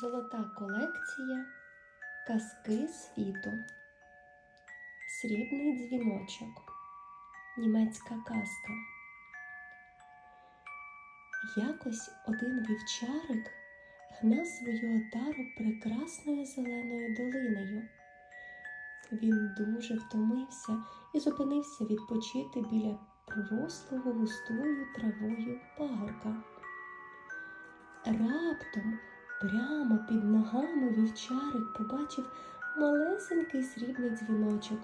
Золота колекція Казки світу. Срібний дзвіночок. Німецька казка. Якось один вівчарик гнав свою отару прекрасною зеленою долиною. Він дуже втомився і зупинився відпочити біля пророслого густою травою пагорка. Раптом прямо під ногами вівчарик побачив малесенький срібний дзвіночок.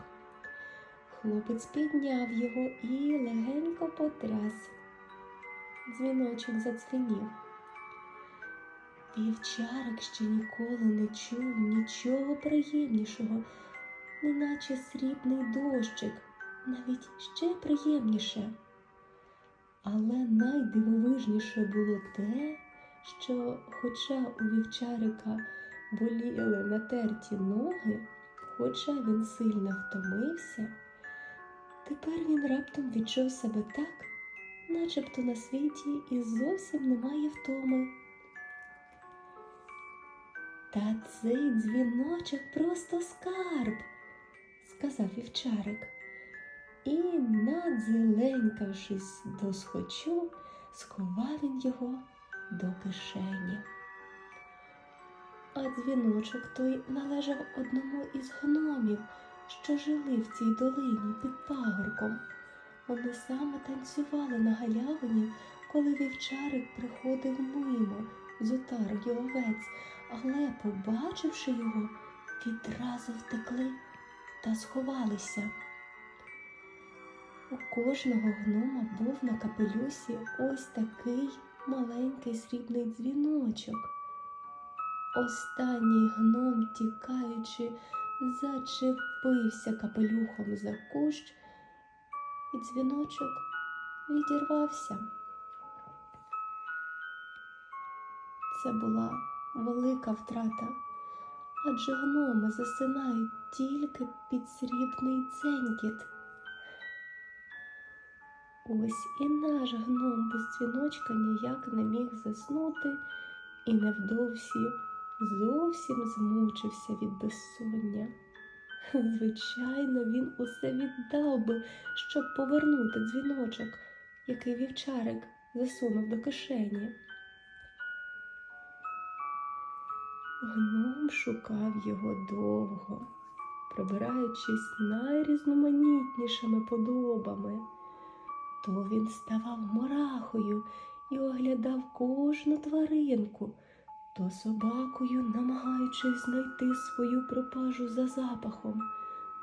Хлопець підняв його і легенько потряс. Дзвіночок задзвенів. Вівчарик ще ніколи не чув нічого приємнішого, неначе срібний дощик, навіть ще приємніше. Але найдивовижніше було те, що, хоча у вівчарика боліли натерті ноги, хоча він сильно втомився, тепер він раптом відчув себе так, начебто на світі і зовсім немає втоми. Та цей дзвіночок просто скарб, сказав вівчарик. І, надзеленькавшись до схочу, сховав він його до кишені. А дзвіночок той належав одному із гномів, що жили в цій долині під пагорком. Вони саме танцювали на галявині, коли вівчарик приходив мимо з отарою овець, але, побачивши його, відразу втекли та сховалися. У кожного гнома був на капелюсі ось такий маленький срібний дзвіночок. Останній гном, тікаючи, зачепився капелюхом за кущ, і дзвіночок відірвався. Це була велика втрата, адже гноми засинають тільки під срібний дзенькіт. Ось і наш гном без дзвіночка ніяк не міг заснути і невдовзі зовсім змучився від безсоння. Звичайно, він усе віддав би, щоб повернути дзвіночок, який вівчарик засунув до кишені. Гном шукав його довго, пробираючись найрізноманітнішими подобами. То він ставав мурахою і оглядав кожну тваринку, то собакою, намагаючись знайти свою пропажу за запахом,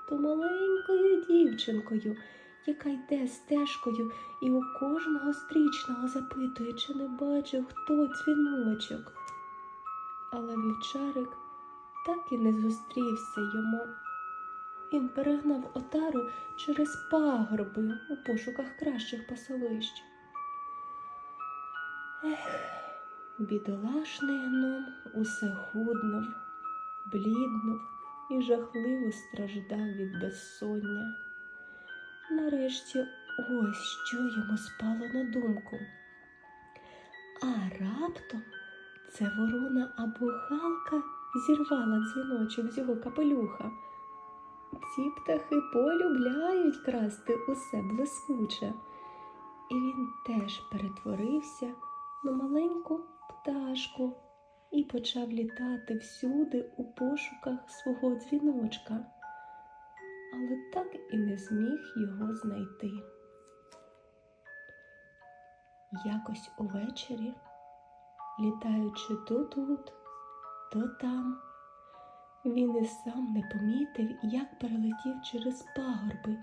то маленькою дівчинкою, яка йде стежкою і у кожного стрічного запитує, чи не бачив хто дзвіночок. Але вівчарик так і не зустрівся йому. Він перегнав отару через пагорби у пошуках кращих пасовищ. Ех, бідолашний гном усе худнув, бліднув і жахливо страждав від безсоння. Нарешті ось що йому спало на думку. А раптом це ворона або галка зірвала дзвіночок з його капелюха. Ці птахи полюбляють красти усе блискуче. І він теж перетворився на маленьку пташку і почав літати всюди у пошуках свого дзвіночка, але так і не зміг його знайти. Якось увечері, літаючи то тут, то там. Він і сам не помітив, як перелетів через пагорби,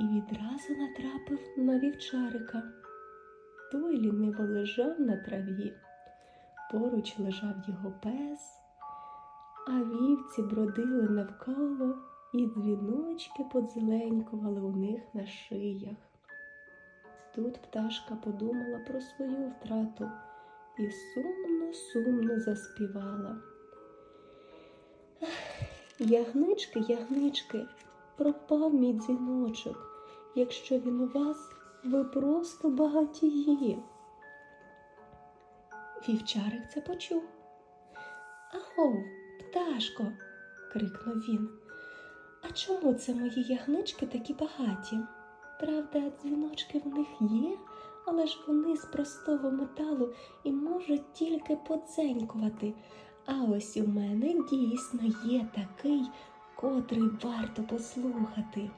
і відразу натрапив на вівчарика. Той ліниво лежав на траві, поруч лежав його пес, а вівці бродили навколо і дзвіночки подзеленькували у них на шиях. Тут пташка подумала про свою втрату і сумно-сумно заспівала. Ягнички, ягнички, пропав мій дзвіночок. Якщо він у вас, ви просто багатії. Вівчарик це почув. Агов, пташко, крикнув він. А чому це мої ягнички такі багаті? Правда, дзвіночки в них є, але ж вони з простого металу і можуть тільки подзенькувати. А ось у мене дійсно є такий, котрий варто послухати.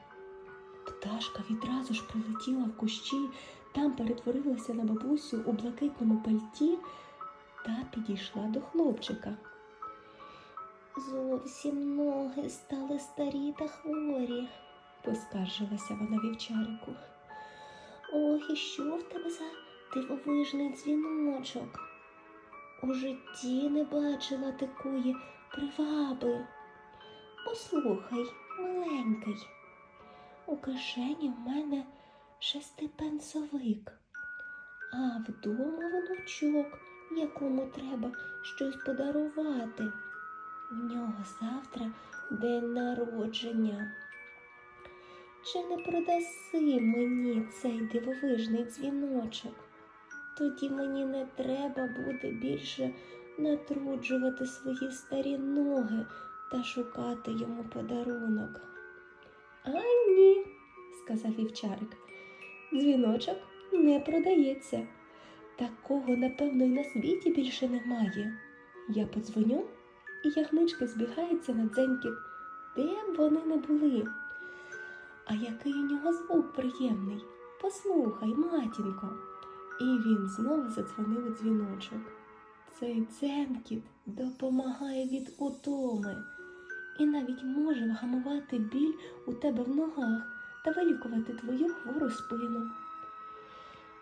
Пташка відразу ж прилетіла в кущі, там перетворилася на бабусю у блакитному пальті та підійшла до хлопчика. Зовсім ноги стали старі та хворі, поскаржилася вона вівчарику. Ох, і що в тебе за дивовижний дзвіночок? У житті не бачила такої приваби. Послухай, миленький, у кишені в мене шестипенсовик, а вдома внучок, якому треба щось подарувати. В нього завтра день народження. Чи не продаси мені цей дивовижний дзвіночок? Тоді мені не треба буде більше натруджувати свої старі ноги та шукати йому подарунок. А ні, сказав вівчарик. Дзвіночок не продається. Такого, напевно, і на світі більше немає. Я подзвоню, і ягнички збігаються на дзеньків, де б вони не були. А який у нього звук приємний. Послухай, матінко. І він знову задзвонив дзвіночок. Цей дзенькіт допомагає від утоми і навіть може вгамувати біль у тебе в ногах та вилікувати твою хвору спину.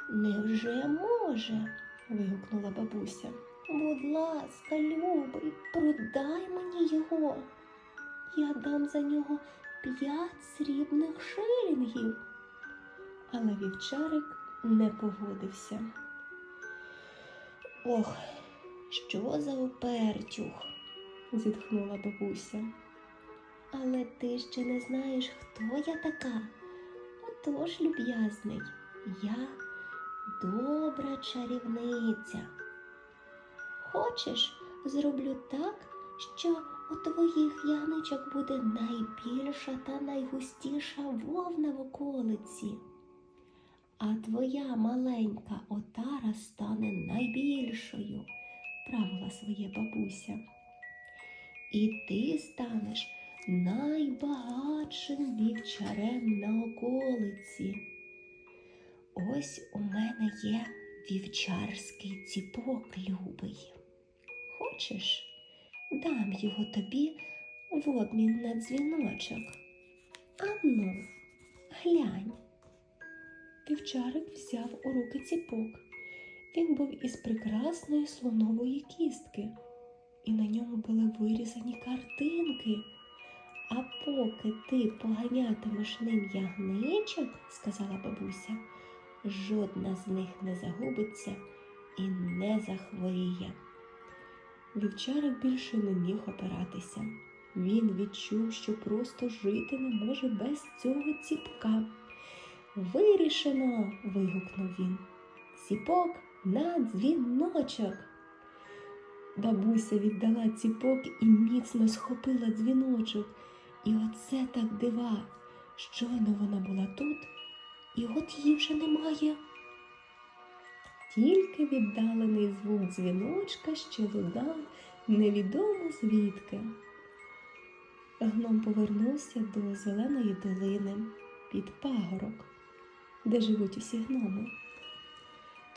Невже може? вигукнула бабуся. Будь ласка, любий, продай мені його. Я дам за нього п'ять срібних шилінгів. Але вівчарик не погодився. Ох, що за упертюх, зітхнула бабуся. Але ти ще не знаєш, хто я така. Отож, люб'язний, я добра чарівниця. Хочеш, зроблю так, що у твоїх ягничок буде найбільша та найгустіша вовна в околиці, а твоя маленька отара стане найбільшою, правила своє бабуся. І ти станеш найбагатшим вівчарем на околиці. Ось у мене є вівчарський ціпок любий. Хочеш, дам його тобі в обмін на дзвіночок. Ану, глянь. Вівчарик взяв у руки ціпок. Він був із прекрасної слонової кістки, і на ньому були вирізані картинки. А поки ти поганятимеш ним ягничок, сказала бабуся, жодна з них не загубиться і не захворіє. Вівчарик більше не міг опиратися. Він відчув, що просто жити не може без цього ціпка. Вирішено. вигукнув він. Ціпок на дзвіночок. Бабуся віддала ціпок і міцно схопила дзвіночок. І оце так дива. Щойно вона була тут, і от її вже немає. Тільки віддалений звук дзвіночка ще лунав невідомо звідки. Гном повернувся до зеленої долини під пагорок, де живуть усі гноми.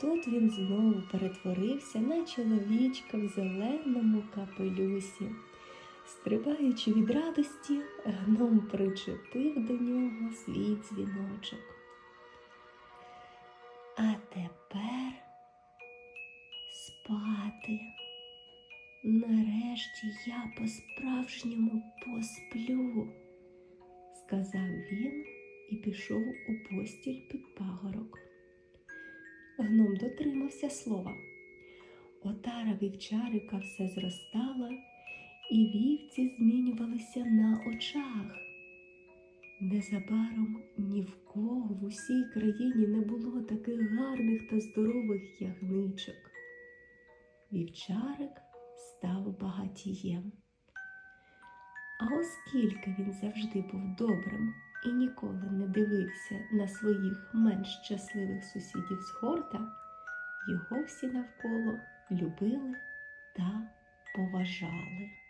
Тут він знову перетворився на чоловічка в зеленому капелюсі. Стрибаючи від радості, гном причепив до нього свій дзвіночок. А тепер спати. Нарешті я по-справжньому посплю, сказав він і пішов у постіль під пагорок. Гном дотримався слова. Отара вівчарика все зростала, і вівці змінювалися на очах. Незабаром ні в кого в усій країні не було таких гарних та здорових ягничок. Вівчарик став багатієм. А оскільки він завжди був добрим дивився на своїх менш щасливих сусідів з горта, його всі навколо любили та поважали.